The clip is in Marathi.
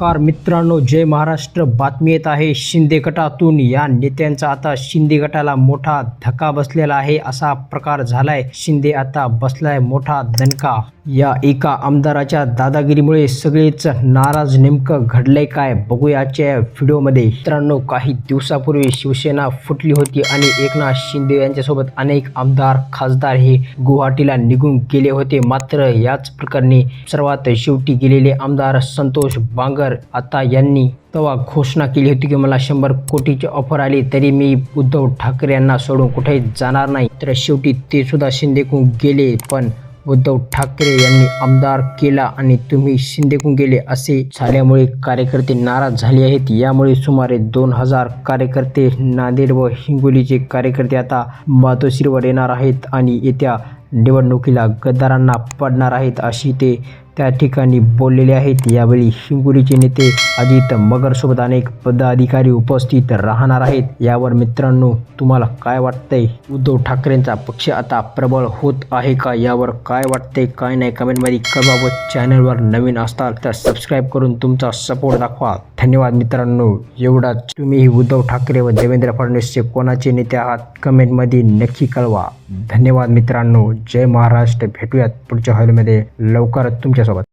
नमस्कार मित्रांनो जय महाराष्ट्र. बातमी येत आहे शिंदे गटातून. या नेत्यांचा आता शिंदे गटाला मोठा धक्का बसलेला आहे असा प्रकार झालाय. शिंदे आता बसलाय मोठा दणका. या एका आमदाराच्या दादागिरीमुळे सगळेच नाराज नेमकं घडलंय काय बघूयाच्या व्हिडिओमध्ये. मित्रांनो काही दिवसापूर्वी शिवसेना फुटली होती आणि एकनाथ शिंदे यांच्यासोबत अनेक आमदार खासदार हे गुवाहाटीला निघून गेले होते. मात्र याच प्रकरणी सर्वात शेवटी गेलेले आमदार संतोष बांगर आता यांनी तेव्हा घोषणा केली होती की मला शंभर कोटीची ऑफर आली तरी मी उद्धव ठाकरे यांना सोडून कुठेही जाणार नाही. तर शेवटी ते सुद्धा शिंदेकून गेले पण उद्धव ठाकरे यांनी आमदार केला आणि तुम्ही शिंदेकून गेले असे झाल्यामुळे कार्यकर्ते नाराज झाले आहेत. यामुळे सुमारे दोन हजार कार्यकर्ते नांदेड व हिंगोलीचे कार्यकर्ते आता मातोश्रीवर येणार आहेत आणि येत्या निवडणुकीला गद्दारांना पडणार आहेत अशी ते त्या ठिकाणी बोललेले आहेत. यावेळी हिंगोलीचे नेते अजित मगरसोबत अनेक पदाधिकारी उपस्थित राहणार आहेत. यावर मित्रांनो तुम्हाला काय वाटतंय? उद्धव ठाकरेंचा पक्ष आता प्रबळ होत आहे का? यावर काय वाटतंय? काय नाही? कमेंटमध्ये कळवा व चॅनलवर नवीन असताल तर सबस्क्राईब करून तुमचा सपोर्ट दाखवा. धन्यवाद मित्रांनो. एवढाच तुम्ही उद्धव ठाकरे व देवेंद्र फडणवीसचे कोणाचे नेते आहात? कमेंटमध्ये नक्की कळवा. धन्यवाद मित्रांनो. जय महाराष्ट्र. भेटूयात पुढच्या हॉलमध्ये. लवकरच तुमच्यासोबत